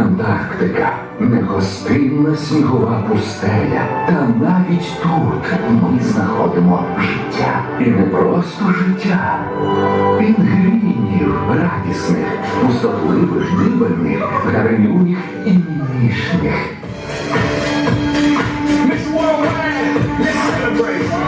Антарктика, негостинна снігова пустеля. Та навіть тут ми знаходимо життя. І не просто життя. пінгрінів, радісних, пустотливих, дибельних, гарелюних і ніжних. This world, let's celebrate.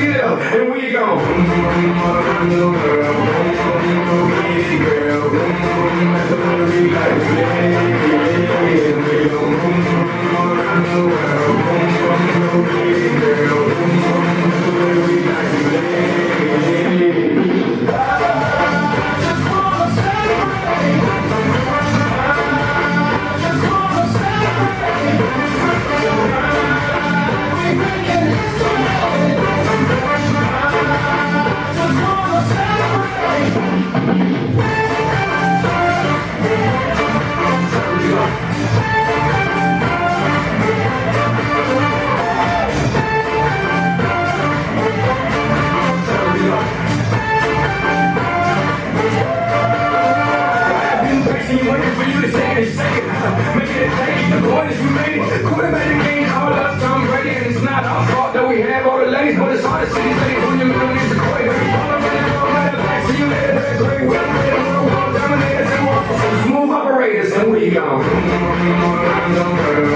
get up and we go. point is we made the game, call us, i ready. And it's not our fault that we have all the ladies, but it's hard to see these ladies when you're in All around the world, matter of fact, you later, great. We're the world, smooth operators, and we gone.